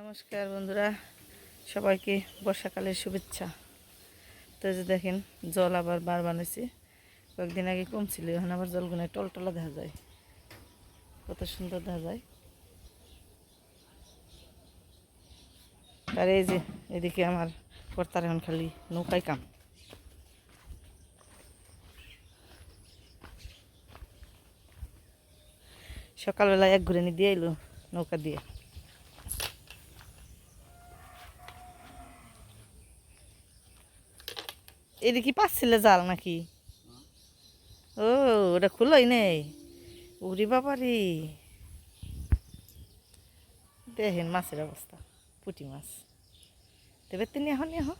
নমস্কার বন্ধুরা, সবাইকে বর্ষাকালের শুভেচ্ছা। তো যে দেখেন, জল আবার বার বানাইছি। কয়েকদিন আগে কম ছিল, এখন আবার জলগুলো টলটলা দেখা যায়। কত সুন্দর দেখা যায়। আর এই যে, এদিকে আমার কর্তার এখন খালি নৌকায় কাম। সকালবেলা এক ঘুরে নিয়ে দিয়ে এলো নৌকা দিয়ে। এদিকে পাচ্ছিলে জাল নাকি? ও ওটা খুলোই নেই। উরি বাবারি। দেখেন মাছের অবস্থা, পুঁটি মাছ। দেবে তিনি এখন এখন।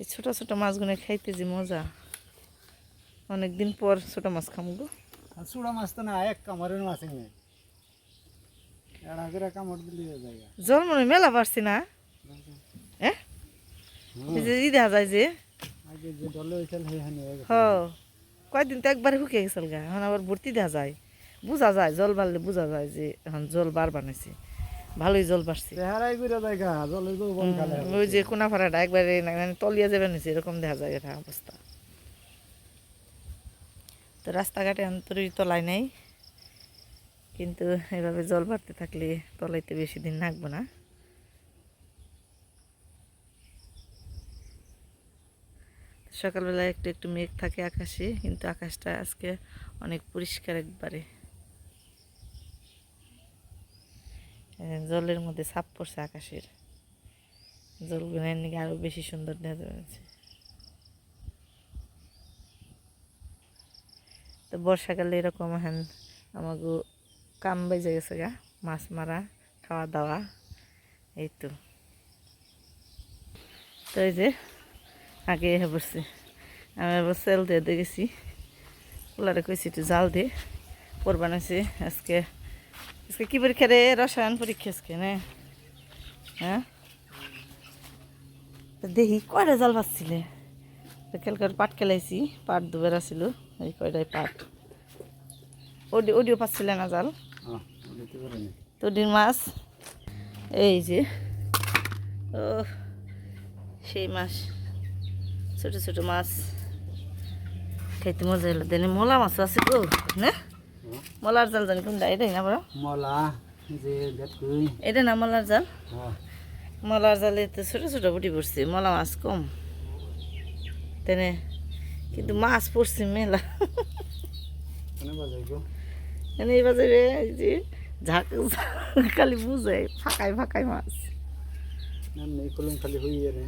এই ছোট ছোট মাছগুলো খাইতে যে মজা। অনেকদিন পর ছোট মাছ খামগো চূড়া মাছ তো না, এক কামড়ের মাছ নেই এড়া করে কামড় দিলে যায় জল মনে মেলা পারছি না। হ্যাঁ ই দেখা যায় যে কয়েকদিন তো একবারে শুকিয়ে গেছিল গা। এখন আবার ভর্তি দেখা যায়। বোঝা যায় জল বাড়লে বোঝা যায় যে এখন জল বার বানাইছে। ভালোই জল বাড়ছে। ওই যে কোনা ফাড়াটা একবারে মানে তলিয়া যাবে নিছে এরকম দেখা যায় এটা অবস্থা। তো রাস্তাঘাটে অন্তরই তলায় নেই। কিন্তু এভাবে জল বাড়তে থাকলে তলাইতে বেশি দিন থাকব না। সকালবেলা একটু একটু মেঘ থাকে আকাশে, কিন্তু আকাশটা আজকে অনেক পরিষ্কার একবারে। জলের মধ্যে ছাপ পড়ছে আকাশের। জলগুলো নাকি আরও বেশি সুন্দর দেখা যাচ্ছে। তো বর্ষাকালে এরকম হ্যান আমাকে কাম বেজে গেছে গা, মাছ মারা খাওয়া দাওয়া এই তো। এই যে, আগে পড়ছি আমি আবার সেল দিয়ে দিয়ে গেছি। পোলারে কইছি একটু জাল দিয়ে পর বানাইছি আজকে আজকে কি পরীক্ষা রে? রসায়ন পরীক্ষা আজকে, না? হ্যাঁ? দেখি কয়টা জাল পাচ্ছিলে? তো কালকার পাট খেলাইছি, পাট দুবার আসিল এই কয়টাই পাট। ওডি ওডিও পাচ্ছিলে না জাল? দিতে পারে না তো ডিম মাছ। এই যে। ও সেই মাছ। ছোট ছোট মাছ। খাইতে মজা হলো। দেনে মলা মাছ আছে গো না? মলার জাল জানি কোনটা এটাই না বড়? মলা এটা না মলার জাল? মলার জালে তো ছোট ছোট বুটি পড়ছে মলা মাছ কম। তেনে কিন্তু মাছ পড়ছে মেলা। এনে এই বাজারে এই যে। ঝাঁক খালি বুঝে ফাঁকায় ফাঁকায় মাছ। খালি রে।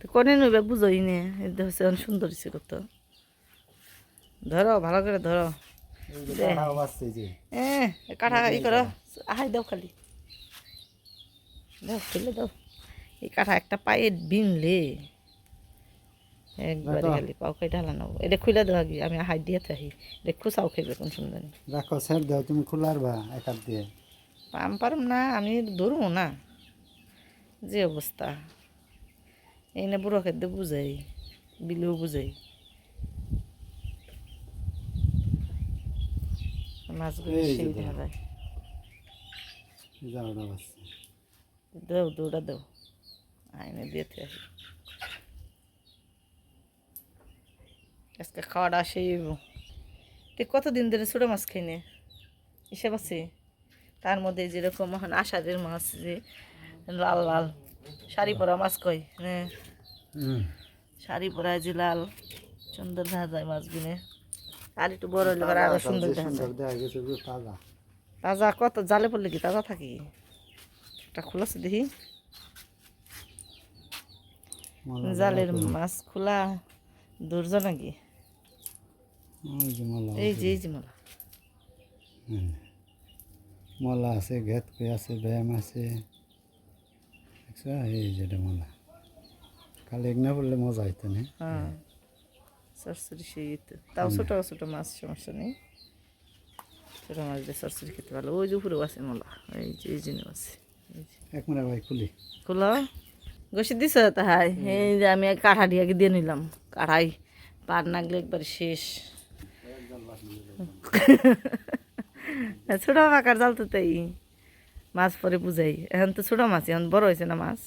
তো কোনে নইবে বুঝই নে এটা হচ্ছে অনেক সুন্দর হচ্ছে কত ধরো ভালো করে ধরো। কাঠা ই করো। আহাই দাও খালি। দাও ফেলে দাও। এই কাঠা একটা পায়ে বিনলে। একবারে। খালি পাও খাই ঢালা নেব এটা খুলে দেওয়া গিয়ে আমি হাই দিয়ে থাকি এটা খুসাও খেবে কোন সুন্দর রাখো স্যার দাও তুমি খোলার বা এক হাত দিয়ে। পাম পারম না আমি ধরবো না। যে অবস্থা। এই না বুড়ো খাদ্য বুঝাই বিলেও বুঝাই। মাছগুলো সেই না বাসছে দাও দৌড়া দাও। আইনে আসি আজকে খাওয়াটা সেই তুই কতদিন ধরে ছোটো মাছ খাই নে? হিসেব আছে? তার মধ্যে যেরকম এখন আষাঢ়ের মাছ যে লাল লাল শাড়ি পরা মাছ কই হ্যাঁ শাড়ি পরা যে লাল সুন্দর দেখা যায় মাছগুলো। আর একটু বড় হলে আরও সুন্দর দেখা যায়। তাজা। তাজা কত? জালে পড়লে কি তাজা থাকি? একটা খোলাছে দেখি। জালের মাছ খোলা দুর্য নাকি? এই যে এই যে মালা। মলা আছে ঘেত কই আছে ব্যায়াম আছে। এই যেটা মলা। কালি না পড়লে মজা হইতো না? হ্যাঁ। সরসরি সেই তাও ছোট ছোট মাছ সমস্যা নেই। ছোট মাছ দিয়ে সরসরি খেতে ভালো ওই যে উপরেও আছে মালা। এই যে এই যে আছে। এক মিনিট ভাই খুলি। খোলা। গসি দিছ তাহাই এই যে আমি কাঠা দিয়ে দিয়ে নিলাম। কাড়াই। পার নাগলে একবার শেষ। ছোট মাকার জাল তো তাই। মাছ পরে বুঝাই। এখন তো ছোট মাছ এখন বড় হয়েছে না মাছ।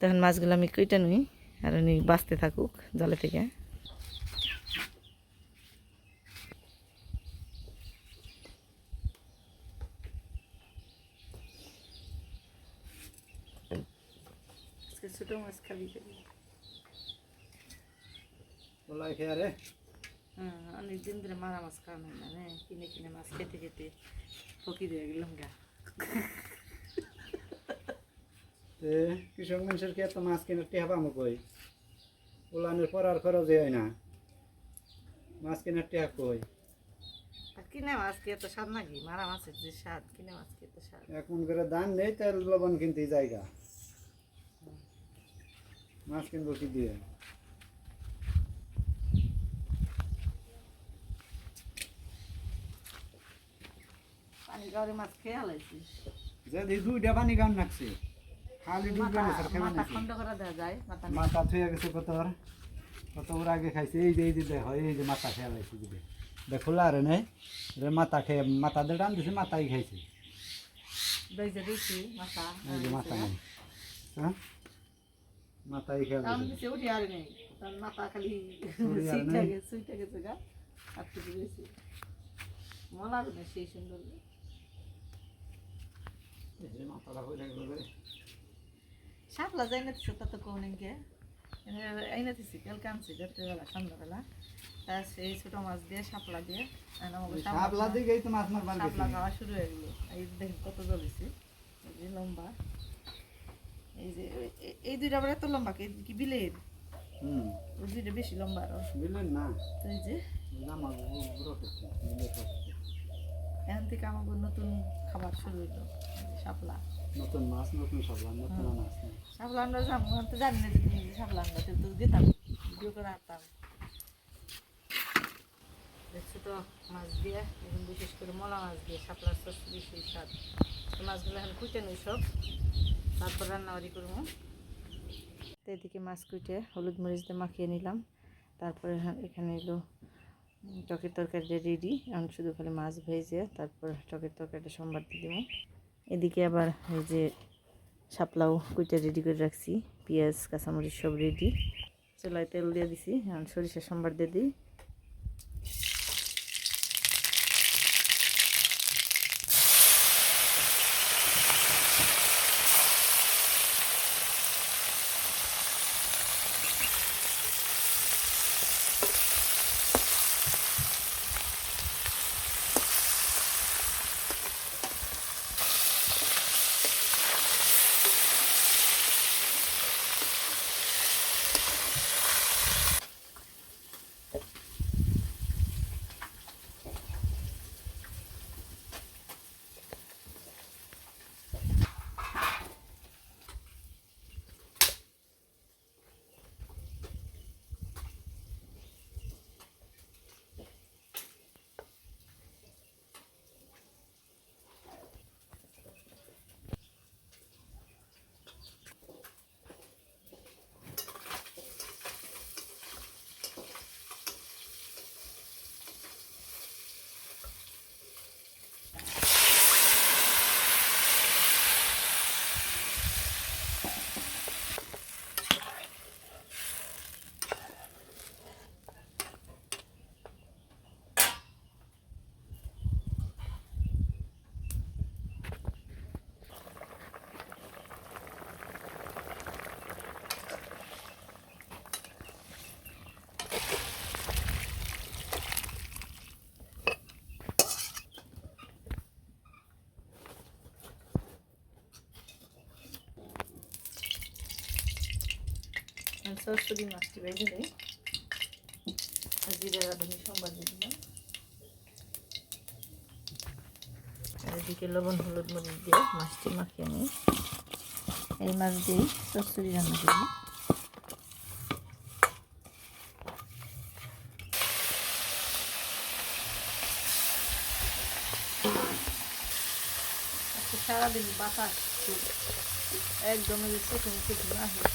তখন মাছগুলো আমি কেটে নিই আর উনি বাঁচতে থাকুক জলে থেকে। ছোট মাছ খাবি খাবি ওলাই খেয়ে রে হ্যাঁ অনেক দিন ধরে মারা মাছ খাওয়া হয় না রে কিনে কিনে মাছ খেতে খেতে ফকির হয়ে গেলাম গা কৃষক মানুষের কি এত মাছ কিনে টেহা পামো কই ওলানের পরার খরচ হয় না মাছ কিনে টেহা কই আর কিনে মাছ খেয়ে তো স্বাদ নাকি মারা মাছের যে স্বাদ কিনে মাছ খেয়ে তো স্বাদ এখন করে দান নেই তার লবণ কিনতে জায়গা মাছ কিনবো কি দিয়ে পানি মাছ খেয়ে হালাইছিস যদি দুইটা পানি গান নাকছি খালি ডুববে না স্যার খেয়ে মাথা খন্ড করে দেওয়া যায় মাথা মাথা থুয়ে গেছে কত আর কত ওর আগে খাইছে? এই যে এই যে দেখ এই যে মাথা খেয়ে লাইছে দিবে দেখোলা আরে নেই রে মাথা খেয়ে মাথা দিয়ে টান দিছে মাথাই খাইছে। বেজে দিছি মাথা এই যে মাথা নেই। হ্যাঁ? মাথাই খেয়ে দিছে উঠি আর নেই। তার মাথা খালি সুইটা। গেছে সুইটা গেছে গা। আর কিছু গেছে মলা সেই সুন্দর। শাপলা যাই না দিছে তত কোন কে এই না দিছি কালকে আনছি রাত্রেবেলা সন্ধ্যাবেলা। তা সেই ছোট মাছ দিয়ে শাপলা দিয়ে সাপলা তো মাছ শাপলা গেছি। খাওয়া শুরু হয়ে গেলো। এই দেখি কত জ্বলেছে। এই যে লম্বা। এই যে এই দুইটা আবার এত লম্বা কি কি বিলের? হুম। ওই দুইটা বেশি লম্বা আরও। বুঝলেন না। এই যে। এখান থেকে আমাকে নতুন খাবার শুরু যে শাপলা। নতুন মাছ নতুন সাপলা নতুন মাছ শাপলা আমরা তো জানি না যে শাপলা আমরা তো যেতাম ভিডিও করে আনতাম। দেখছ তো মাছ দিয়ে এখন বিশেষ করে মলা মাছ দিয়ে শাপলার সস বেশি স্বাদ। মাছগুলো এখন কুটে নিই সব। তারপর রান্নাবাড়ি করব। তো এদিকে মাছ কুটে হলুদ মরিচ দিয়ে মাখিয়ে নিলাম। তারপরে এখানে এলো টকের তরকারিটা রেডি এখন শুধু খালি মাছ ভেজে তারপর টকের তরকারিটা সোমবার দিয়ে দেবো। এদিকে আবার এই যে শাপলাও কুইটা রেডি করে রাখছি, পেঁয়াজ, কাঁচামরিচ সব রেডি চুলায় তেল দিয়ে দিছি সরিষা সোমবার দিয়ে দিই। সরস্বতী মাছটি বেঁধে আর জিরে রাঁধুনি সোমবার দিলাম। এদিকে লবণ, হলুদ মরিচ দিয়ে মাছটি মাখিয়ে নিই। এই মাছ দিয়েই চচ্চড়ি রান্না করি আজকে সারাদিন বাতাস খুব। একদম এই চোখে মুখে হয়ে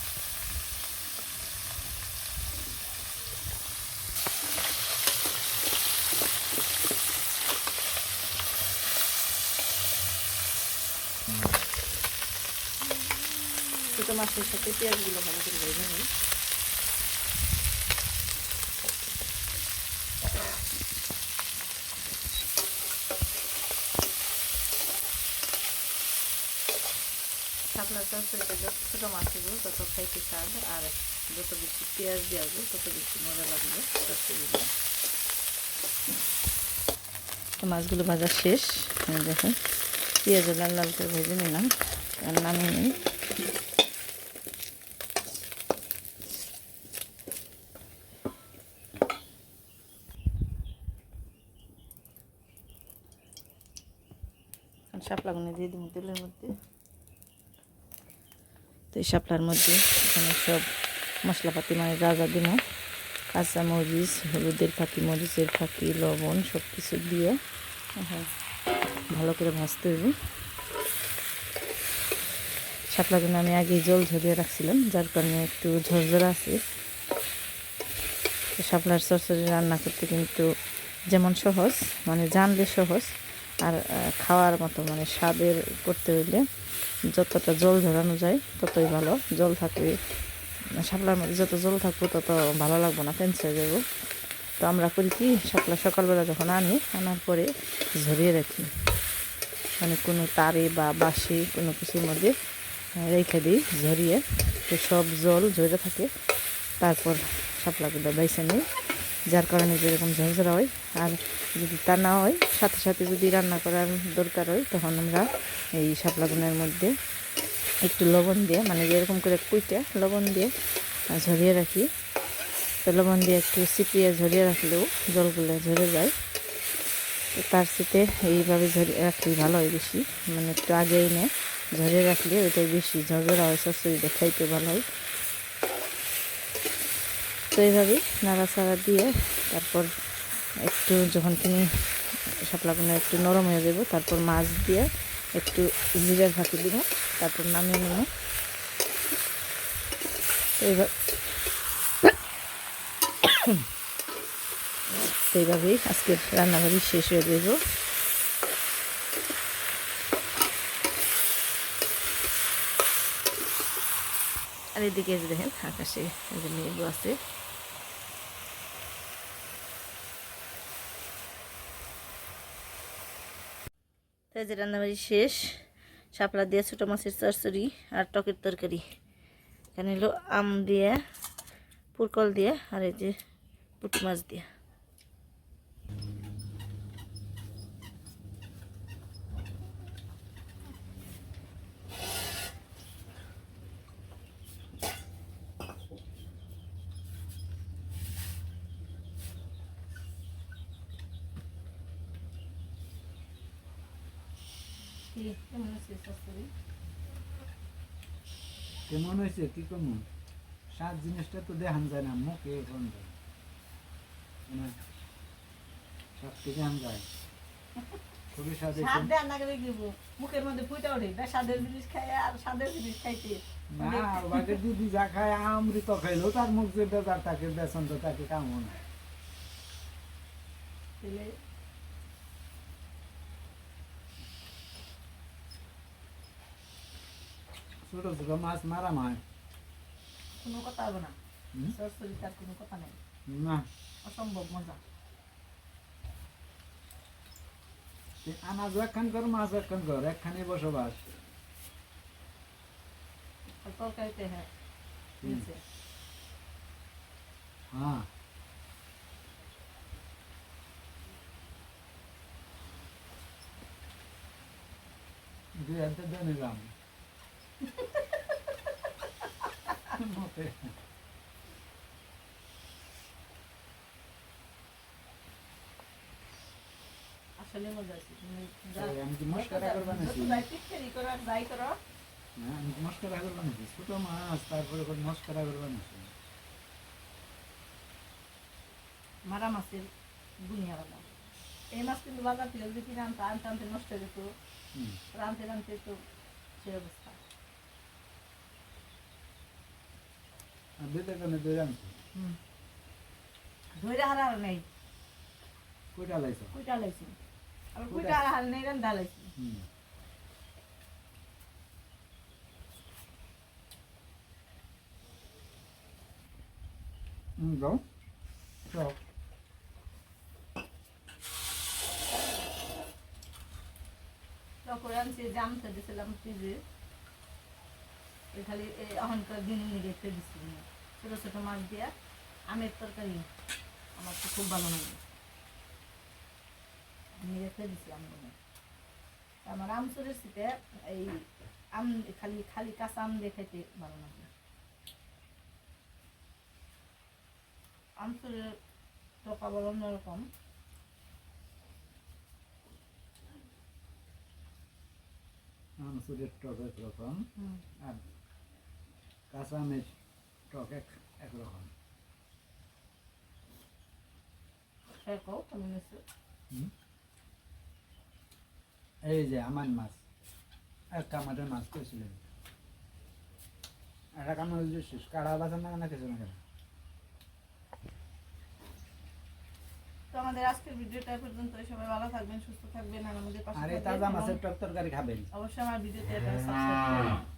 মাছের সাথে পেঁয়াজগুলো ভালো করে ভেজে নিই। তরকারিটা যত ছোটো মাছ দেবো তত খাইতে স্বাদ আর যত বেশি পেঁয়াজ দেওয়া হবে তত বেশি মজা লাগবে। তরকারিগুলো তো মাছগুলো ভাজা শেষ। দেখুন, পেঁয়াজ লাল লাল করে ভেজে নিলাম। আর নামিয়ে নিই। শাপলাগুলো দিয়ে দিব তেলের মধ্যে। তো এই শাপলার মধ্যে এখানে সব মশলাপাতি মানে যা যা দিব কাঁচা মরিচ হলুদের ফাঁকি মরিচের ফাঁকি লবণ সব কিছু দিয়ে ভালো করে ভাজতে হইব। শাপলাগুলো আমি আগে জল ঝরিয়ে রাখছিলাম যার কারণে একটু ঝরঝরা আছে। শাপলার চরচরি রান্না করতে কিন্তু যেমন সহজ মানে জানলে সহজ। আর খাওয়ার মতো মানে স্বাদের করতে হইলে যতটা জল ঝরানো যায় ততই ভালো। জল থাকলে শাপলার মধ্যে যত জল থাকব তত ভালো লাগবো না ফেন্স হয়ে যাব। তো আমরা করি কি, শাপলা সকালবেলা যখন আনি, আনার পরে ঝরিয়ে রাখি। মানে কোনো তারে বা বাসি কোনো কিছুর মধ্যে রেখে দিই ঝরিয়ে। তো সব জল ঝরে থাকে। তারপর শাপলাগুলো বাইসে নিই। যার কারণে যেরকম ঝরঝরা হয়, আর যদি তা না হয়, সাথে সাথে যদি রান্না করার দরকার হয়, তখন আমরা এই শাপলাগুনের মধ্যে একটু লবণ দিয়ে মানে যেরকম করে কুইটে লবণ দিয়ে ঝরিয়ে রাখি। তো লবণ দিয়ে একটু চিপিয়ে ঝরিয়ে রাখলেও জলগুলো ঝরে যায়। তো তার সাথে এইভাবে ঝরিয়ে রাখলেই ভালো হয় বেশি। মানে একটু আগে এনে ঝরিয়ে রাখলে ওইটাই বেশি ঝরঝরা হয় সরষে খাইতে ভালো হয়। তো এইভাবে নাড়াচাড়া দিয়ে তারপর একটু যখন তিনি শাপলাগুলো একটু নরম হয়ে যাব, তারপর মাছ দিয়ে একটু জিরার ফাঁকি দিব, তারপর নামিয়ে নেব। এইভাবে এইভাবেই আজকের রান্নাবাড়ি শেষ হয়ে দেব আর এদিকে দেখেন, আকাশে মেঘ আছে। তো এই যে রান্নাবাড়ি শেষ, শাপলা দিয়ে ছোটো মাছের চরচড়ি আর টকের তরকারি। এখানে হলো আম দিয়ে, পুরকল দিয়ে আর এই যে পুটি মাছ দিয়ে। কেমন কেমন হয়েছে? কি কেমন সাত জিনিসটা তো দেখান যায় না মুখে কোন যায়। মানে সব যায়। খুবই স্বাদ স্বাদ হয়েছে না করে দিব মুখের মধ্যে ফুটে ওঠে। তা স্বাদের জিনিস খাই আর স্বাদের জিনিস খাইতে। না বাকি দিদি যা খায় আমৃত খাইলো তার মুখ যে বেজার তাকে বেসন তো তাকে কামো না। ছোট ছোট মাছ মারা মায় কোনো কথা হবে না হুম? সরসরি তার কোনো কথা নেই না অসম্ভব মজা তুই আনাজ একখান কর মাছ একখান কর একখানে বসবাস আর তরকারিতে হ্যাঁ হুম। হয়েছে। হ্যাঁ দুই হাতে দিয়ে নিলাম মতে আসলে মজা আছে। তুমি যা এই আমি কি মস্করা করবা নাকি? যত যাই টিটকারি করো আর যাই করো। না আমি কি মস্করা করবা নাকি? ছোট মাছ তারপরে করে মস্করা করবা নাকি? মারা মাছের এই মাছ কিন্তু বাজার থেকে যদি কিনে আনতে আনতে আনতে নষ্ট হয়ে যেত। রানতে রানতে তো সে অবস্থা। বেতে কানে দই আনছি ধইরা হারা নাই। কইটা লাইছো? কইটা লাইছো? আর কইটা? হাল নাই রান দালাইছি হুম। যাও। যাও। তখন আমি জামটা দিয়েছিলাম ফ্রিজে। খালি এখনকার দিন রেখে দিচ্ছি ছোটো ছোটো মাছ দিয়া আমের তরকারি আমার তো খুব ভালো লাগে। আমি রেখে দিছি আমগুলো আমার আমচুর রেসিপে এই আম খালি খালি কাঁচা আম দিয়ে খাইতে ভালো লাগে। আমচুরের টকা বড় অন্যরকম। আমসুরের টক হুম। আর কাঁচা আমের টক এক একরকম আছে এই যে আমার মাছ একটা আমাদের মাছ করেছিলেন একটা কামাল দিচ্ছিস কাড়া বাজার না না কিছু না কেন? তো আমাদের আজকের ভিডিওটা পর্যন্ত সবাই ভালো থাকবেন সুস্থ থাকবেন আর আমাদের পাশে আর তাজা মাছের টক তরকারি খাবেন। অবশ্যই আমার ভিডিওতে সাবস্ক্রাইব করবেন।